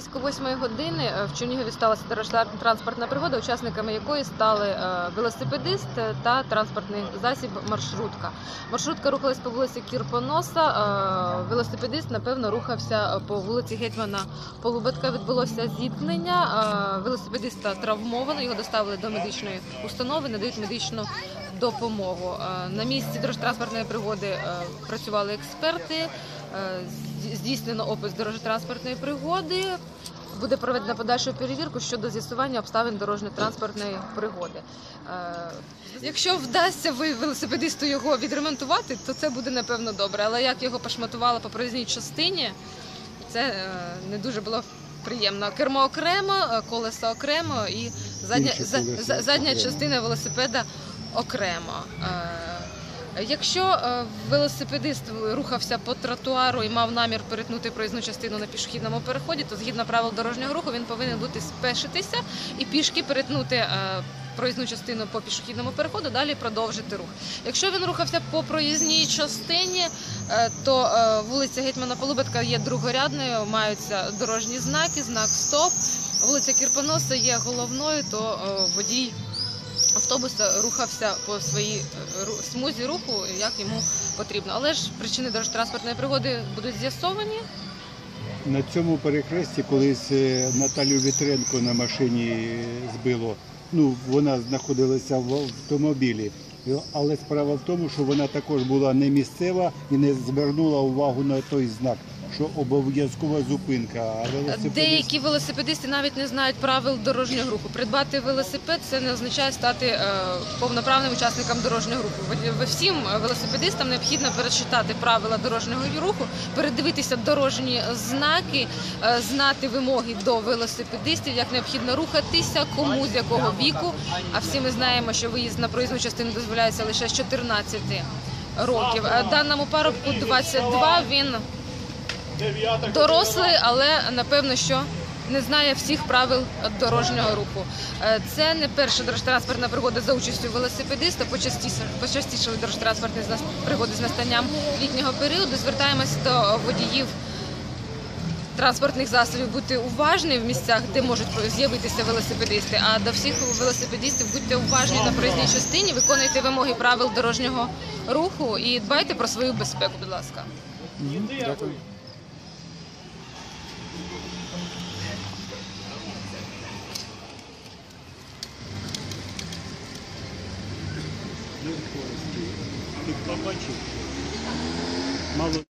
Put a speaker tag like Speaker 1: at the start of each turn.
Speaker 1: Близько восьмої години е, в Чернігові сталася дорожньо-транспортна пригода, учасниками якої стали е, велосипедист та транспортний засіб маршрутка. Маршрутка рухалась по вулиці Кірпоноса. е, Велосипедист, напевно, рухався по вулиці Гетьмана Полубатка. Відбулося зіткнення. Велосипедиста травмовано. Його доставили до медичної установи, надають медичну допомогу. На місці дорожньо-транспортної пригоди працювали експерти. Е, зді- Здійснено опис дорожньо-транспортної пригоди. Буде проведена подальшу перевірку щодо з'ясування обставин дорожньо-транспортної пригоди. Е, Якщо вдасться ви велосипедисту його відремонтувати, то це буде напевно добре. Але як його пошматували по проїзній частині, це е, не дуже було приємно. Кермо окремо, колесо окремо і задня,
Speaker 2: колеса
Speaker 1: задня частина велосипеда окремо. Якщо е, велосипедист рухався по тротуару і мав намір перетнути проїзну частину на пішохідному переході, то згідно правил дорожнього руху він повинен бути спешитися і пішки перетнути е, проїзну частину по пішохідному переходу, далі продовжити рух. Якщо він рухався по проїзній частині, е, то вулиця Гетьмана Полубатка є другорядною, маються дорожні знаки, знак стоп. Вулиця Кірпоноса є головною, то водій автобуса рухався по своїй е, смузі руху, як йому потрібно. Але ж причини дорожньо-транспортної пригоди будуть з'ясовані.
Speaker 2: На цьому перехресті колись е, Наталю Вітренко на машині збило. Ну, вона знаходилася в автомобілі. Але справа в тому, що вона також була не місцева і не звернула увагу на той знак, що обов'язкова зупинка. А велосипедист
Speaker 1: Деякі велосипедисти навіть не знають правил дорожнього руху. Придбати велосипед це не означає стати е, повноправним учасником дорожнього руху. Всім велосипедистам необхідно перечитати правила дорожнього руху, передивитися дорожні знаки, е, знати вимоги до велосипедистів, як необхідно рухатися, кому з якого віку. А всі ми знаємо, що виїзд на проїзну частину дозволяється лише з 14 років. Е, Даному парубку 22, він дорослий, але напевно, що не знає всіх правил дорожнього руху. Е, Це не перша дорожньо-транспортна пригода за участю велосипедиста. Почастіше дорожньо-транспортні пригоди з настанням літнього періоду. Звертаємося до водіїв транспортних засобів бути уважні в місцях, де можуть з'явитися велосипедисти. А до всіх велосипедистів будьте уважні на проїзній частині, виконуйте вимоги правил дорожнього руху і дбайте про свою безпеку, будь ласка.
Speaker 2: Мгм, ты побачив? Мало